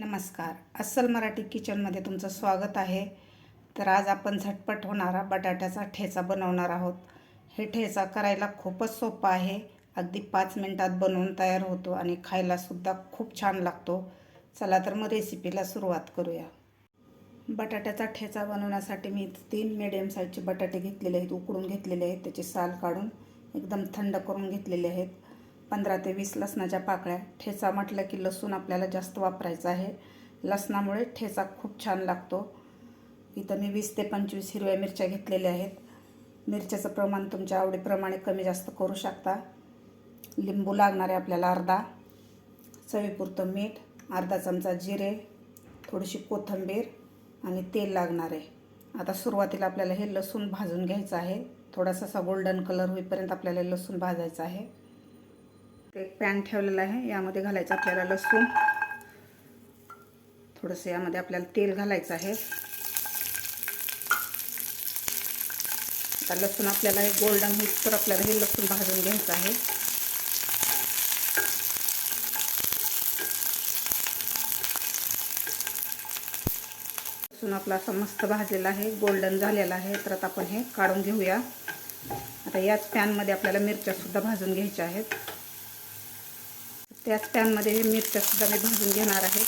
नमस्कार. अस्सल मराठी किचनमध्ये तुमचं स्वागत आहे. तर आज आपण झटपट होणारा बटाट्याचा ठेचा बनवणार आहोत. हे ठेचा करायला खूपच सोपं आहे. अगदी पाच मिनटात बनवून तयार होतो आणि खायलासुद्धा खूप छान लागतो. चला तर मग रेसिपीला सुरुवात करूया. बटाट्याचा ठेचा बनवण्यासाठी मी तीन मिडियम साईजचे बटाटे घेतलेले आहेत उकडून घेतलेले आहेत. त्याची साल काढून एकदम थंड करून घेतलेले आहेत. पंधरा ते वीस लसणाच्या पाकळ्या. ठेचा म्हटलं की लसूण आपल्याला जास्त वापरायचा आहे. लसणामुळे ठेचा खूप छान लागतो. इथं मी वीस ते पंचवीस हिरव्या मिरच्या घेतलेल्या आहेत. मिरच्याचं प्रमाण तुमच्या आवडीप्रमाणे कमी जास्त करू शकता. लिंबू लागणार आहे आपल्याला अर्धा. चवीपुरतं मीठ अर्धा चमचा जिरे थोडीशी कोथिंबीर आणि तेल लागणार आहे. आता सुरुवातीला आपल्याला हे लसूण भाजून घ्यायचं आहे. थोडासा असा गोल्डन कलर होईपर्यंत आपल्याला लसूण भाजायचं आहे. एक पॅन ठेवलेला आहे. यामध्ये घालायचं आपल्याला लसूण. थोडंसं यामध्ये आपल्याला तेल घालायचं आहे. आता लसूण आपल्याला हे गोल्डन होईल तर आपल्याला हे लसूण भाजून घ्यायचं आहे. लसूण आपला असा मस्त भाजलेला आहे गोल्डन झालेला आहे. तर आता आपण हे काढून घेऊया. आता याच पॅनमध्ये आपल्याला मिरच्यासुद्धा भाजून घ्यायच्या आहेत. त्याच पॅनमध्ये हे मिरच्यासुद्धा मी भाजून घेणार आहे.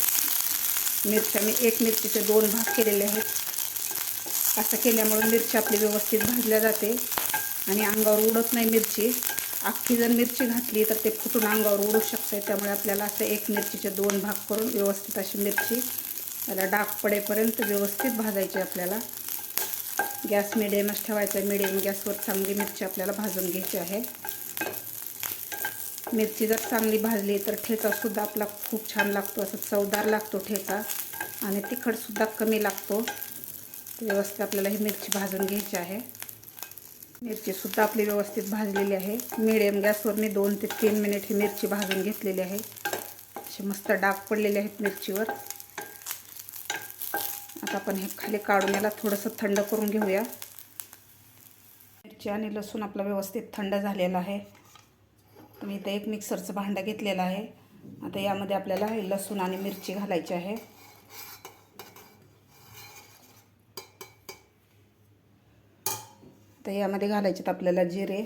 मिरच्या मी एक मिरचीचे दोन भाग केलेले आहेत. असं केल्यामुळे मिरची आपली व्यवस्थित भाजल्या जाते आणि अंगावर उडत नाही मिरची. अख्खी जर मिरची घातली तर ते फुटून अंगावर उडू शकते. त्यामुळे आपल्याला असं एक मिरचीचे दोन भाग करून व्यवस्थित अशी मिरची त्याला डाग पडेपर्यंत व्यवस्थित भाजायची आपल्याला. गॅस मिडियमच ठेवायचा आहे. मिडियम गॅसवर चांगली मिरची आपल्याला भाजून घ्यायची आहे. मिरची जर चांगली भाजली तर ठेचासुद्धा आपला खूप छान लागतो. असं चवदार लागतो ठेचा आणि तिखटसुद्धा कमी लागतो. व्यवस्थित आपल्याला ही मिरची भाजून घ्यायची आहे. मिरचीसुद्धा आपली व्यवस्थित भाजलेली आहे. मिडियम गॅसवर मी दोन ते तीन मिनिट ही मिरची भाजून घेतलेली आहे. असे मस्त डाग पडलेले आहेत मिरचीवर. आता आपण हे खाली काढून याला थोडंसं थंड करून घेऊया. मिरची आणि लसूण आपला व्यवस्थित थंड झालेला आहे. मी इथं एक मिक्सरचं भांडं घेतलेलं आहे. आता यामध्ये आपल्याला हे लसूण आणि मिरची घालायची आहे. तर यामध्ये घालायचे आपल्याला जिरे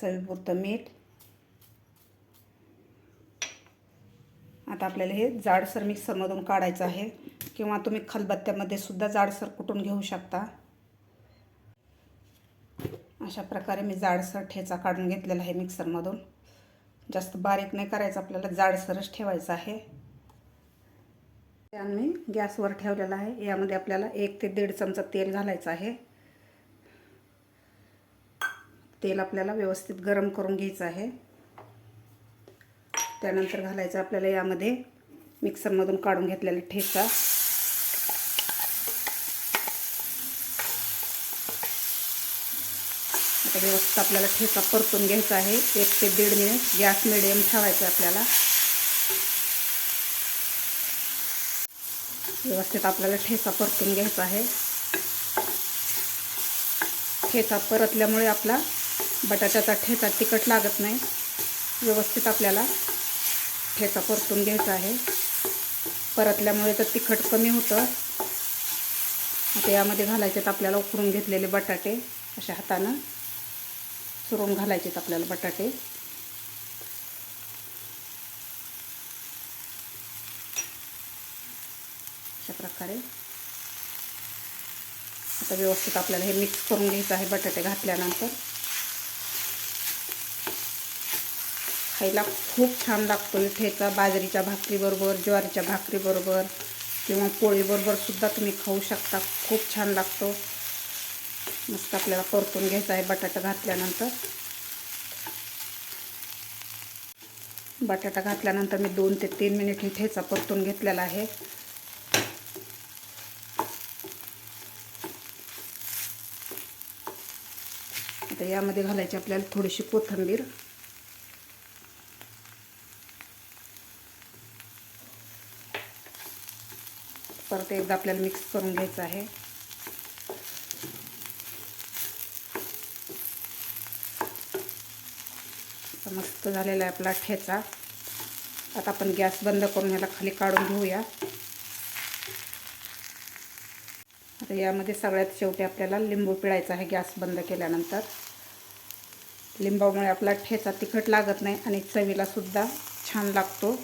चवीपुरतं मीठ. आता आपल्याला हे जाडसर मिक्सरमधून काढायचं आहे. किंवा तुम्ही खलबत्त्यामध्ये सुद्धा जाडसर कुटून घेऊ शकता. अशा प्रकारे मी जाडसर ठेचा काढून घेतलेला आहे मिक्सरमधून. जास्त बारीक नाही करायचं आपल्याला जाडसरच ठेवायचं आहे. पॅन मी गॅसवर ठेवलेला आहे. यामध्ये आपल्याला एक ते दीड चमचा तेल घालायचं आहे. तेल आपल्याला व्यवस्थित गरम करून घ्यायचं आहे. त्यानंतर घालायचं आपल्याला यामध्ये मिक्सरमधून काढून घेतलेला ठेचा. आता व्यवस्थित आपल्याला ठेचा परतून घ्यायचा आहे. एक ते दीड मिनिट गॅस मिडियम ठेवायचा आपल्याला. व्यवस्थित आपल्याला ठेचा परतून घ्यायचा आहे. ठेचा परतल्यामुळे आपला बटाट्याचा ठेचा तिखट लागत नाही. व्यवस्थित आपल्याला ठेचा परतून घ्यायचा आहे. परतल्यामुळे तर तिखट कमी होतं आता यामध्ये घालायचे आपल्याला उकळून घेतलेले बटाटे अशा हातानं. चुरून घालायचे आपल्याला बटाटे. अशा प्रकारे. आता व्यवस्थित आपल्याला हे मिक्स करून घ्यायचं आहे बटाटे घातल्यानंतर. खायला खूप छान लागतो ठेचा बाजरीच्या भाकरीबरोबर ज्वारीच्या भाकरीबरोबर किंवा पोळीबरोबर सुद्धा तुम्ही खाऊ शकता. खूप छान लागतो. मस्त आपल्याला परतून घ्यायचा आहे बटाटा घातल्यानंतर. बटाटा घातल्यानंतर मी दोन ते तीन मिनिट ही ठेचा परतून घेतलेला आहे. आता यामध्ये घालायची आपल्याला थोडीशी कोथिंबीर. परत एकदा आपल्याला मिक्स करून घ्यायचं आहे. मस्त झालेला आहे आपला ठेचा. आता आपण गॅस बंद करून ह्याला खाली काढून घेऊया. आता यामध्ये सगळ्यात शेवटी आपल्याला लिंबू पिळायचा आहे गॅस बंद केल्यानंतर. लिंबामुळे आपला ठेचा तिखट लागत नाही आणि चवीला सुद्धा छान लागतो.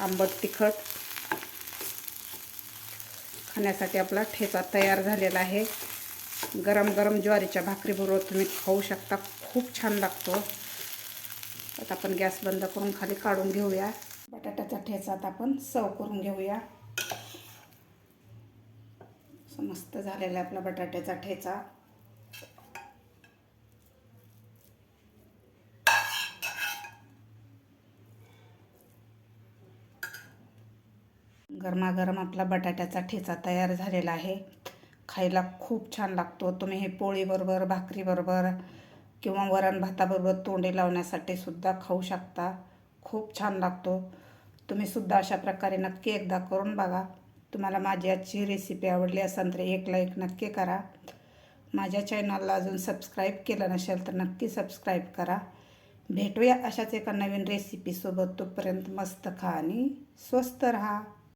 आंबट तिखट. खाण्यासाठी आपला ठेचा तयार झालेला आहे. गरम गरम ज्वारीच्या भाकरीबरोबर तुम्ही खाऊ शकता. खूप छान लागतो. आता आपण गॅस बंद करून खाली काढून घेऊया. बटाट्याचा ठेचा आता आपण सर्व करून घेऊया. मस्त झालेला आहे आपला बटाट्याचा ठेचा. गरमागरम आपला बटाट्याचा ठेचा तयार झालेला आहे. खायला खूप छान लागतो. तुम्ही हे पोळीबरोबर भाकरीबरोबर किंवा वरण भाताबरोबर तोंडे लावण्यासाठी सुद्धा खाऊ शकता. खूप छान लागतो. तुम्ही सुद्धा अशा प्रकारे नक्की एकदा करून बघा. तुम्हाला माझी आजची रेसिपी आवडली असेल तर एक लाईक नक्की करा. माझ्या चॅनलला अजून सबस्क्राईब केलं नसेल तर नक्की सबस्क्राईब करा. भेटूया अशाच एका नवीन रेसिपीसोबत तोपर्यंत मस्त खा आणि स्वस्त राहा.